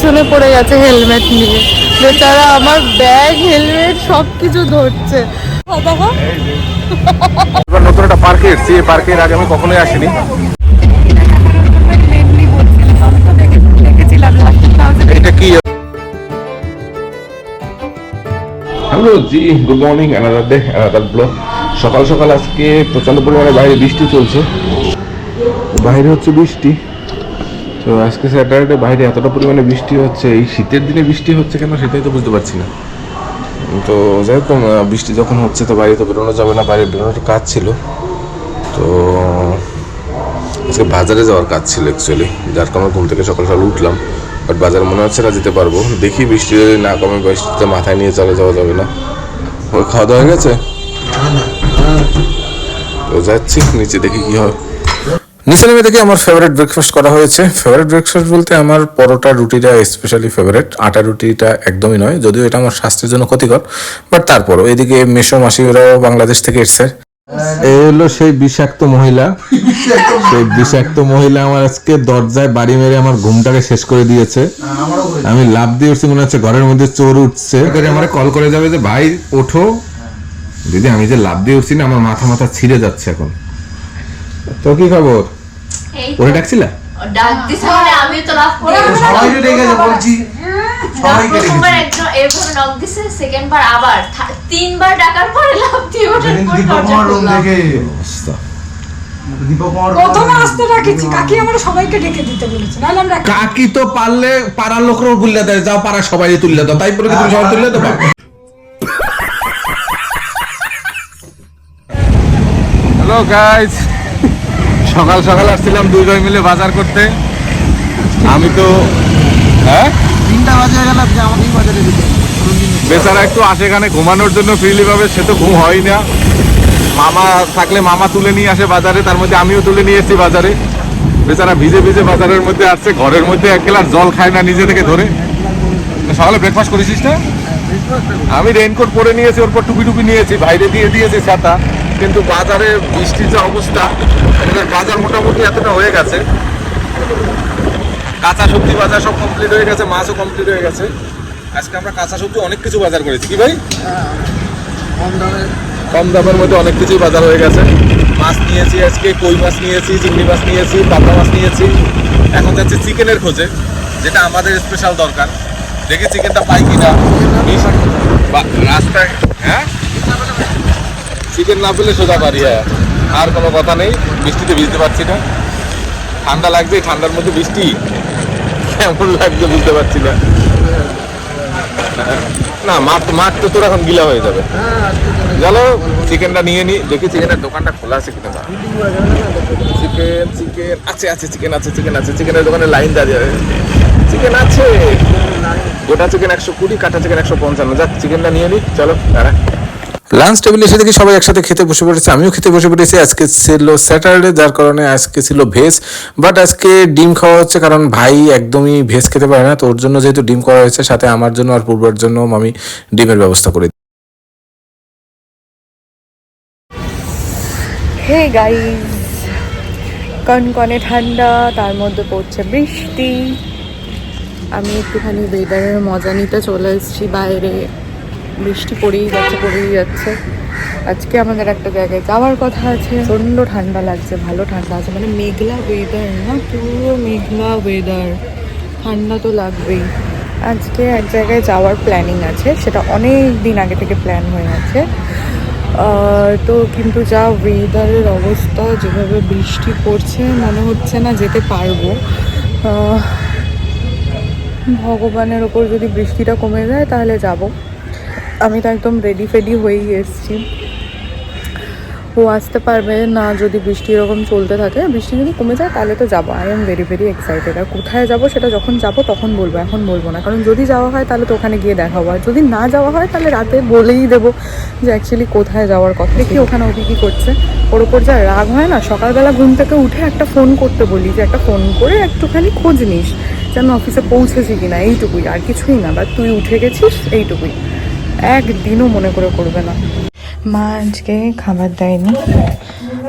পিছনে পড়ে গেছে হেলমেট নিয়ে। বেচারা আমার ব্যাগ হেলমেট সব কিছু ধরছে এবার নতুন একটা পার্কে এসেছি এই পার্কের আগে আমি কখনোই আসিনি। এটা কি? Hello ji good morning another day another vlog সকাল সকাল আজকে প্রচণ্ড পরিমাণে বাইরে বৃষ্টি চলছে। বাইরে হচ্ছে বৃষ্টি। তো আজকে স্যাটারডে বাইরে এতটা পরিমাণে বৃষ্টি হচ্ছে এই শীতের দিনে বৃষ্টি হচ্ছে কেন সেটাই তো বুঝতে পারছি না। তো যাই হোক বৃষ্টি যখন হচ্ছে তো বাইরে তো বেরোনো যাবে না বাইরে বেরোনোর কাজ ছিল। তো আজকে বাজারে যাওয়ার কাজ ছিল অ্যাকচুয়ালি যার কারণে ঘুম থেকে সকাল সকাল উঠলাম। বাট বাজার মনে হচ্ছে না যেতে পারব। দেখি বৃষ্টি যদি না কমে বৃষ্টিতে মাথায় নিয়ে চলে যাওয়া যাবে না। ওই খাওয়া দাওয়া হয়ে গেছে? তো যাচ্ছি নিচে দেখি কি হয়। নিচে নেমে দেখি আমার ফেভারিট ব্রেকফাস্ট করা হয়েছে। ফেভারিট ব্রেকফাস্ট বলতে আমার পরোটা রুটিটা স্পেশালি ফেভারিট আটা রুটিটা একদমই নয় যদিও এটা আমার স্বাস্থ্যের জন্য ক্ষতিকর। বাট তারপরও এদিকে মেশো মাসিরাও বাংলাদেশ থেকে এসছে। এই হলো সেই বিষাক্ত মহিলা। সেই বিষাক্ত মহিলা আমার আজকে দরজায় বাড়ি মেরে আমার ঘুমটাকে শেষ করে দিয়েছে। আমি লাভ দিয়ে উঠছি মনে হচ্ছে ঘরের মধ্যে চোর উঠছে। আমার কল করে যাবে যে ভাই ওঠো। দিদি আমি যে লাভ দিয়ে উঠছি না আমার মাথা মাথা ছিঁড়ে যাচ্ছে এখন। তো কি খবর? ওরে ডাকছিলা? মানে আমি তো লাভ করি বলছি আবার তিনবার ডাকার পরে লাভ দিয়ে কাকি আমরা সবাইকে ডেকে দিতে বলেছে নাহলে আমরা কাকি তো পারলে পাড়ার লোকেরও তুললে দেয় যাও পাড়ার সবাই তুললে দাও তাই বলে তুমি সবাই তুললে দেবা হ্যালো গাইস সকাল সকাল আসছিলাম দুই ভাই মিলে বাজার করতে। আমি তো হ্যাঁ? তিনটা বাজে গেল আজকে আমাকেই বাজারে দিতে বেচারা একটু আসে এখানে ঘুমানোর জন্য ফ্রিলি ভাবে সে তো ঘুম হয় না। মামা থাকলে মামা তুলে নিয়ে আসে বাজারে তার মধ্যে আমিও তুলে নিয়ে এসেছি বাজারে। বেচারা ভিজে ভিজে বাজারের মধ্যে আসছে ঘরের মধ্যে এক গ্লাস জল খায় না নিজে থেকে ধরে। সকালে ব্রেকফাস্ট করেছিস না আমি রেইনকোট পরে নিয়েছি ওর পর টুপি টুপি নিয়েছি বাইরে দিয়ে দিয়েছি ছাতা। কিন্তু বাজারে বৃষ্টির যে অবস্থা বাজার মোটামুটি এতটা হয়ে গেছে। কাঁচা সবজি বাজার সব কমপ্লিট হয়ে গেছে মাছও কমপ্লিট হয়ে গেছে। আজকে আমরা কাঁচা সবজি অনেক কিছু বাজার করেছি। কি ভাই? কম দামের মধ্যে অনেক কিছুই বাজার হয়ে গেছে। মাছ নিয়েছি আজকে কই মাছ নিয়েছি চিংড়ি মাছ নিয়েছি পাবদা মাছ নিয়েছি। এখন যাচ্ছে চিকেনের খোঁজে যেটা আমাদের স্পেশাল দরকার। দেখি চিকেনটা পাই কিনা। রাস্তায় হ্যাঁ? চিকেন না পেলে সোজা বাড়ি হ্যাঁ। আর কোনো কথা নেই, বৃষ্টিতে ভিজতে পারছি না। ঠান্ডা এই ঠান্ডার মধ্যে বৃষ্টি। কেমন লাগবে বুঝতে পারছি না। না মাছ মাছ তো তোর এখন গিলা হয়ে যাবে। চলো চিকেনটা নিয়ে নি। দেখি চিকেনের দোকানটা খোলা আছে কিনা চিকেন চিকেন, আছে আছে, চিকেন আছে চিকেন, আছে। চিকেনের দোকানে লাইন দাঁড়িয়ে চিকেন আছে। গোটা চিকেন একশো কুড়ি, কাটা চিকেন একশো পঞ্চান্ন। যাক, চিকেনটা নিয়ে নি। চলো, দাঁড়া। লাঞ্চ টেবিলে এসে দেখি সবাই একসাথে খেতে বসে পড়েছে। আমিও খেতে বসে পড়েছি। আজকে ছিল স্যাটারডে যার কারণে আজকে ছিল ভেজ বাট আজকে ডিম খাওয়া হচ্ছে কারণ ভাই একদমই ভেজ খেতে পারে না। তো ওর জন্য যেহেতু ডিম করা হয়েছে, সাথে আমার জন্য আর পূর্বার জন্য আমি ডিমের ব্যবস্থা করে হে গাইজ কনকনে ঠান্ডা, তার মধ্যে পড়ছে বৃষ্টি। আমি একটুখানি ওয়েদারের মজা নিতে চলে এসেছি বাইরে। বৃষ্টি পড়েই যাচ্ছে পড়েই যাচ্ছে। আজকে আমাদের একটা জায়গায় যাওয়ার কথা আছে। প্রচণ্ড ঠান্ডা লাগছে, ভালো ঠান্ডা আছে। মানে মেঘলা ওয়েদার না, পুরো মেঘলা ওয়েদার ঠান্ডা তো লাগবেই। আজকে এক জায়গায় যাওয়ার প্ল্যানিং আছে, সেটা অনেক দিন আগে থেকে প্ল্যান হয়ে আছে। তো কিন্তু যা ওয়েদারের অবস্থা, যেভাবে বৃষ্টি পড়ছে, মনে হচ্ছে না যেতে পারব। ভগবানের ওপর যদি বৃষ্টিটা কমে যায়, তাহলে যাব। আমি তো একদম রেডি ফেডি হয়েই এসেছি। ও আসতে পারবে না যদি বৃষ্টি এরকম চলতে থাকে। বৃষ্টি যদি কমে যায় তাহলে তো যাব। I am very very excited আর কোথায় যাব সেটা যখন যাব তখন বলব, এখন বলব না। কারণ যদি যাওয়া হয় তাহলে তো ওখানে গিয়ে দেখা আর যদি না যাওয়া হয় তাহলে রাতে বলেই দেবো যে অ্যাকচুয়ালি কোথায় যাওয়ার কথা। দেখি ওখানে ওটি কী করছে। ওর ওপর যা রাগ হয় না, সকালবেলা ঘুম থেকে উঠে একটা ফোন করতে বলি যে, একটা ফোন করে একটুখানি খোঁজ নিস। যে আমি অফিসে পৌঁছেছি কিনা, এইটুকুই। আর কিছুই না বা তুই উঠে গেছিস, এইটুকুই। একদিনও মনে করে করবে না। মা আজকে খাবার দেয়নি।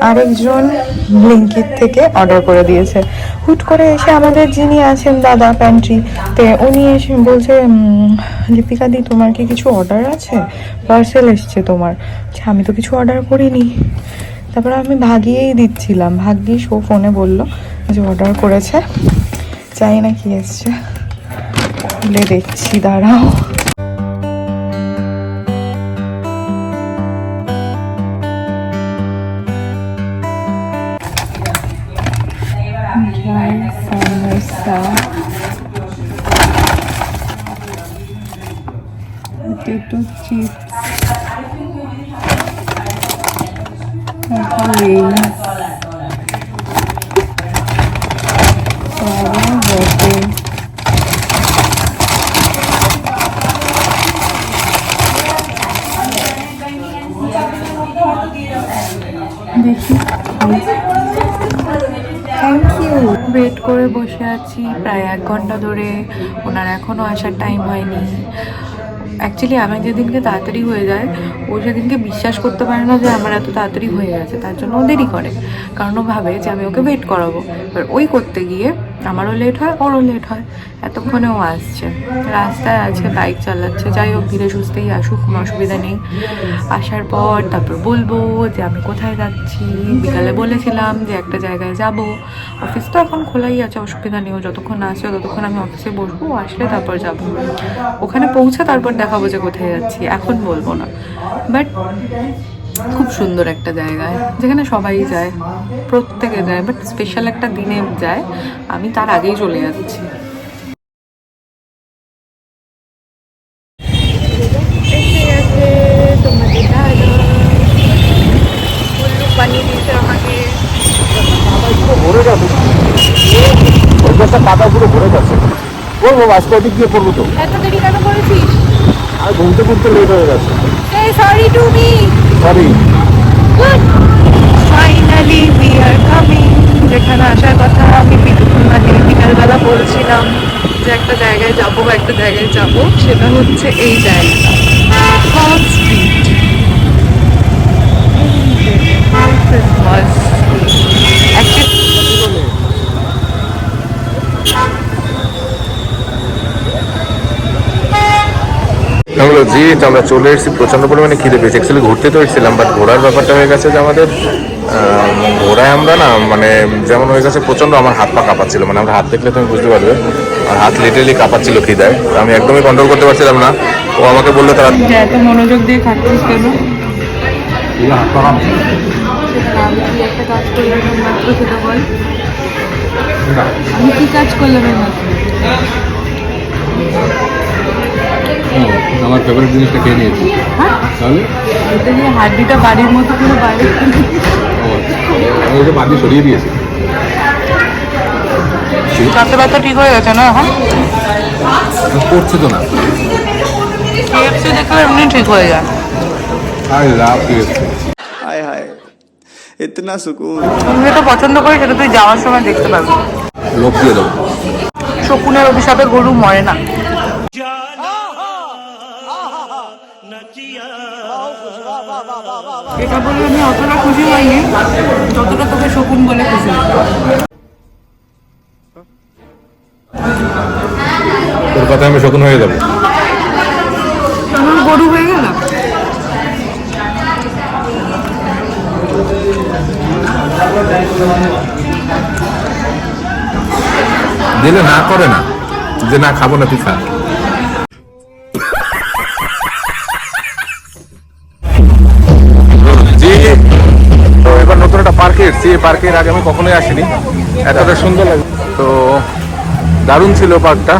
আরেকজন ব্লিঙ্কিট থেকে অর্ডার করে দিয়েছে। হুট করে এসে আমাদের যিনি আছেন দাদা প্যান্ট্রি তে উনি এসে বলছে লিপিকা দি তোমার কি কিছু অর্ডার আছে? পার্সেল এসছে তোমার। আচ্ছা, আমি তো কিছু অর্ডার করিনি। তারপরে আমি ভাগিয়েই দিচ্ছিলাম। ভাগ্যিস ও ফোনে বলল যে অর্ডার করেছে। জানি না কি এসছে। খুলে দেখছি দাঁড়াও। দেখি থ্যাংক ইউ ওয়েট করে বসে আছি প্রায় এক ঘণ্টা ধরে। ওনার এখনও আসার টাইম হয়নি। অ্যাকচুয়ালি আমি যেদিনকে তাড়াতাড়ি হয়ে যায়, ও সেদিনকে বিশ্বাস করতে পারে না যে আমার এত তাড়াতাড়ি হয়ে গেছে, তার জন্য ও দেরি করে। কারণ ও ভাবে যে আমি ওকে ওয়েট করাবো। এবার ওই করতে গিয়ে আমারও লেট হয়, ওরও লেট হয়। এতক্ষণেও আসছে। রাস্তায় আছে বাইক চালাচ্ছে। যাই হোক, ধীরে সুস্থেই আসুক, কোনো অসুবিধা নেই। আসার পর তারপর বলব যে আমি কোথায় যাচ্ছি? বিকালে বলেছিলাম যে একটা জায়গায় যাব। অফিস তো এখন খোলাই আছে, অসুবিধা নেই। যতক্ষণ আসছে ততক্ষণ আমি অফিসে বসবো, আসলে তারপর যাব। ওখানে পৌঁছে তারপর দেখাবো যে কোথায় যাচ্ছি। এখন বলব না। বাট খুব সুন্দর একটা জায়গায় যেখানে সবাই যায় প্রত্যেকে যায় বাট স্পেশাল একটা দিনে যায়। আমি তার আগেই চলে যাচ্ছি। কাদা পুরো ভরে যাচ্ছে বলব আজকে ওদিক দিয়ে পড়ব তো এত দেরি কেন করেছিস? আর ঘুমতে ঘুমতে লেট হয়ে গেছে। এই sorry to me sorry finally we are coming যেখানে আসার কথা আমি বিকেল মানে বিকালবেলা বলছিলাম যে একটা জায়গায় যাব বা একটা জায়গায় যাব, সেটা হচ্ছে এই জায়গাটা। স্ট্রিট ক্রিসমাস হলো জি তো আমরা চলে এসেছি। প্রচণ্ড পরিমাণে খিদে পেয়েছি। অ্যাকচুয়ালি ঘুরতে তো এসেছিলাম বাট ঘোরার ব্যাপারটা হয়ে গেছে যে আমাদের ঘোরায় আমরা না মানে যেমন হয়ে গেছে প্রচণ্ড আমার হাত পা কাঁপাচ্ছিল। মানে আমরা হাত দেখলে তুমি বুঝতে পারবে আর হাত লিটারলি কাঁপাচ্ছিল খিদায়। তো আমি একদমই কন্ট্রোল করতে পারছিলাম না। ও আমাকে বলল তারা এত মনোযোগ দিয়ে খাচ্ছিস কেন? আমি কি একটা কাজ করলাম মাত্র সেটা বল। আমি কি কাজ করলাম মাত্র আমার ফেভারিট জিনিসটা খেয়ে নিয়েছি। হ্যাঁ? তাহলে? হাড্ডিটা বাড়ির মতো করে বাইরে ওটা বাড়ি সরিয়ে দিয়েছি। ঠিক হয়ে গেছে না ঠিক হয়ে যায়। হায় তুমি পছন্দ করে সেটা তুই যাওয়ার সময় দেখতে দেবো। শকুনের অভিশাপে গরু মরে না। এটা বলে আমি অতটা খুশি হইনি যতটা তোকে শকুন বলে খুশি। তোর কথা আমি শকুন হয়ে যাব। আমার গরু হয়ে গেলাম দিলে না করে না যে না খাব না তুই খা। পার্কে এসেছি এই পার্কের আগে আমি কখনোই আসিনি। এতটা সুন্দর লাগে। তো দারুণ ছিল পার্কটা।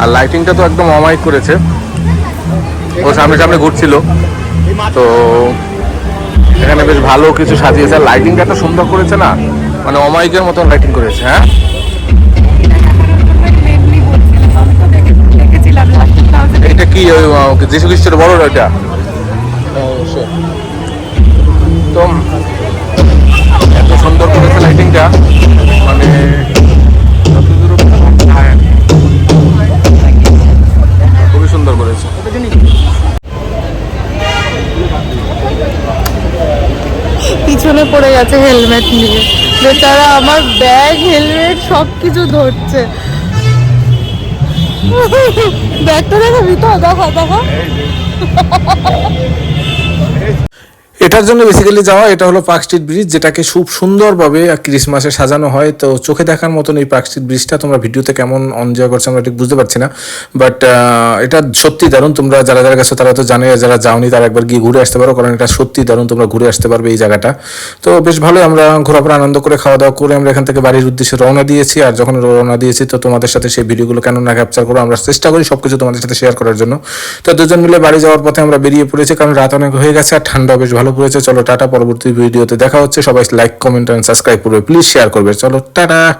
আর লাইটিংটা তো একদম অমায়িক করেছে। ও সামনে সামনে ঘুরছিল। তো এখানে বেশ ভালো কিছু সাজিয়েছে। আর লাইটিংটা এত সুন্দর করেছে না মানে অমায়িকের মতন লাইটিং করেছে হ্যাঁ? দেখেছিলাম last 2000 এটা কি ওই যীশু খ্রিস্টের বড় এটা? তো এত সুন্দর করেছে লাইটিংটা মানে। খুবই সুন্দর করেছে। পিছনে পড়ে আছে হেলমেট নিয়ে। বেচারা আমার ব্যাগ হেলমেট সব কিছু ধরছে। ব্যাগটা দেখাবি তো দেখো দেখো। এটার জন্য বেসিক্যালি যাওয়া এটা হলো পার্ক স্ট্রিট ব্রিজ যেটাকে খুব সুন্দরভাবে ক্রিসমাসে সাজানো হয়। তো চোখে দেখার মতন এই পার্ক স্ট্রিট ব্রিজটা তোমরা ভিডিওতে কেমন এনজয় করছ আমরা ঠিক বুঝতে পারছি না। বাট এটা সত্যি দারুণ। তোমরা যারা যারা গেছো তারা তো জানে, যারা যাওনি তারা একবার গিয়ে ঘুরে আসতে পারো, কারণ এটা সত্যি দারুণ তোমরা ঘুরে আসতে পারবে এই জায়গাটা। তো বেশ ভালোই আমরা ঘোরাফেরা আনন্দ করে খাওয়া দাওয়া করে আমরা এখান থেকে বাড়ির উদ্দেশ্যে রওনা দিয়েছি। আর যখন রওনা দিয়েছি, তো তোমাদের সাথে সেই ভিডিওগুলো কেন না ক্যাপচার করো, আমরা চেষ্টা করি সবকিছু তোমাদের সাথে শেয়ার করার জন্য। তো দুজন মিলে বাড়ি যাওয়ার পথে আমরা বেরিয়ে পড়েছি, কারণ রাত অনেক হয়ে গেছে আর ঠান্ডা বেশ ভালো পড়েছে চলো টাটা, পরবর্তী ভিডিওতে দেখা হচ্ছে। সবাই লাইক কমেন্ট এন্ড সাবস্ক্রাইব করবে। প্লিজ শেয়ার করবে। চলো, টাটা!